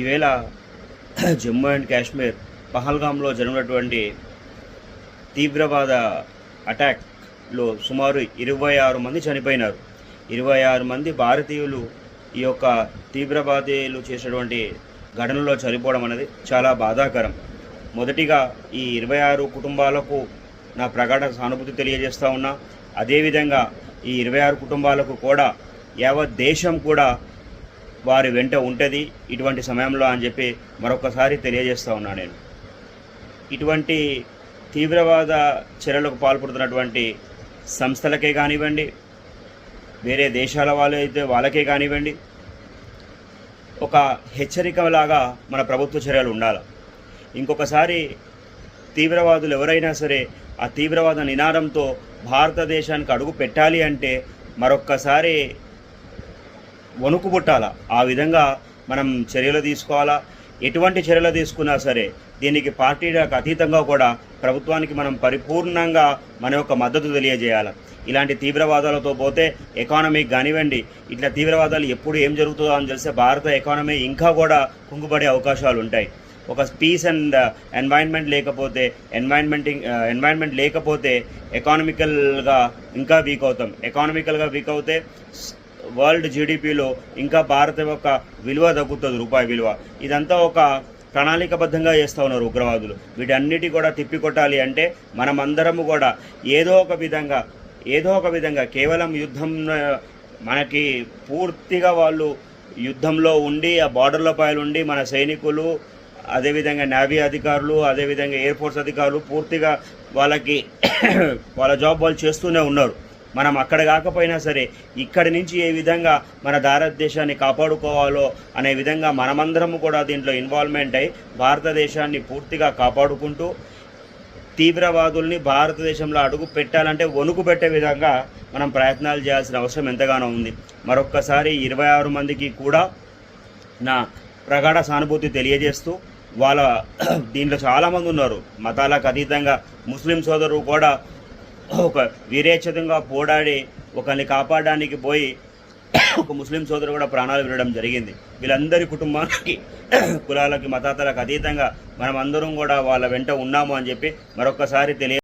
ఈవేళ జమ్మూ అండ్ కాశ్మీర్ పహల్గామ్లో జరిగినటువంటి తీవ్రవాద అటాక్లో సుమారు ఇరవై ఆరు మంది చనిపోయినారు. ఇరవై ఆరు మంది భారతీయులు ఈ యొక్క తీవ్రవాదీలు చేసినటువంటి ఘటనలో చనిపోవడం అనేది చాలా బాధాకరం. మొదటిగా ఈ ఇరవై ఆరు కుటుంబాలకు నా ప్రగాఢ సానుభూతి తెలియజేస్తూ ఉన్నా. అదేవిధంగా ఈ ఇరవై ఆరు కుటుంబాలకు కూడా యావత్ దేశం కూడా వారి వెంట ఉంటుంది ఇటువంటి సమయంలో అని చెప్పి మరొకసారి తెలియజేస్తూ ఉన్నా నేను. ఇటువంటి తీవ్రవాద చర్యలకు పాల్పడుతున్నటువంటి సంస్థలకే కానివ్వండి వేరే దేశాల వాళ్ళు అయితే వాళ్ళకే కానివ్వండి ఒక హెచ్చరికలాగా మన ప్రభుత్వ చర్యలు ఉండాలి. ఇంకొకసారి తీవ్రవాదులు ఎవరైనా సరే ఆ తీవ్రవాద నినాదంతో భారతదేశానికి అడుగు పెట్టాలి అంటే మరొక్కసారి వణుకు పుట్టాల ఆ విధంగా మనం చర్యలు తీసుకోవాలా? ఎటువంటి చర్యలు తీసుకున్నా సరే దీనికి పార్టీలకు అతీతంగా కూడా ప్రభుత్వానికి మనం పరిపూర్ణంగా మన యొక్క మద్దతు తెలియజేయాలి. ఇలాంటి తీవ్రవాదాలతో పోతే ఎకానమీ కానివ్వండి ఇట్లా తీవ్రవాదాలు ఎప్పుడు ఏం జరుగుతుందో అని తెలిస్తే భారత ఎకానమీ ఇంకా కూడా కుంగుపడే అవకాశాలు ఉంటాయి. ఒక పీస్ అండ్ ఎన్వైర్న్మెంట్ లేకపోతే ఎన్వైర్న్మెంట్ ఎన్వైర్న్మెంట్ uh, లేకపోతే ఎకానమికల్గా ఇంకా వీక్ అవుతాం. ఎకానమికల్గా వీక్ అవుతే వరల్డ్ జీడిపిలో ఇంకా భారత యొక్క విలువ తగ్గుతుంది రూపాయి విలువ. ఇదంతా ఒక ప్రణాళికబద్ధంగా చేస్తూ ఉన్నారు ఉగ్రవాదులు. వీటన్నిటి కూడా తిప్పికొట్టాలి అంటే మనమందరము కూడా ఏదో ఒక విధంగా ఏదో ఒక విధంగా కేవలం యుద్ధం మనకి పూర్తిగా వాళ్ళు యుద్ధంలో ఉండి ఆ బార్డర్ల ఉండి మన సైనికులు అదేవిధంగా నేవీ అధికారులు అదేవిధంగా ఎయిర్ ఫోర్స్ అధికారులు పూర్తిగా వాళ్ళకి వాళ్ళ జాబ్ వాళ్ళు చేస్తూనే ఉన్నారు. మనం అక్కడ కాకపోయినా సరే ఇక్కడి నుంచి ఏ విధంగా మన భారతదేశాన్ని కాపాడుకోవాలో అనే విధంగా మనమందరము కూడా దీంట్లో ఇన్వాల్వ్మెంట్ అయి భారతదేశాన్ని పూర్తిగా కాపాడుకుంటూ తీవ్రవాదుల్ని భారతదేశంలో అడుగు పెట్టాలంటే వణుకు పెట్టే విధంగా మనం ప్రయత్నాలు చేయాల్సిన అవసరం ఎంతగానో ఉంది. మరొక్కసారి ఇరవై ఆరు మందికి కూడా నా ప్రగాఢ సానుభూతి తెలియజేస్తూ వాళ్ళ దీంట్లో చాలామంది ఉన్నారు. మతాలకు అతీతంగా ముస్లిం సోదరులు కూడా ఒక వీరేచ్ఛతంగా పోరాడి ఒకరిని కాపాడడానికి పోయి ఒక ముస్లిం సోదరు కూడా ప్రాణాలు వినడం జరిగింది. వీళ్ళందరి కుటుంబానికి కులాలకి మతాతలకు అతీతంగా మనం అందరం కూడా వాళ్ళ వెంట ఉన్నాము అని చెప్పి మరొకసారి తెలియ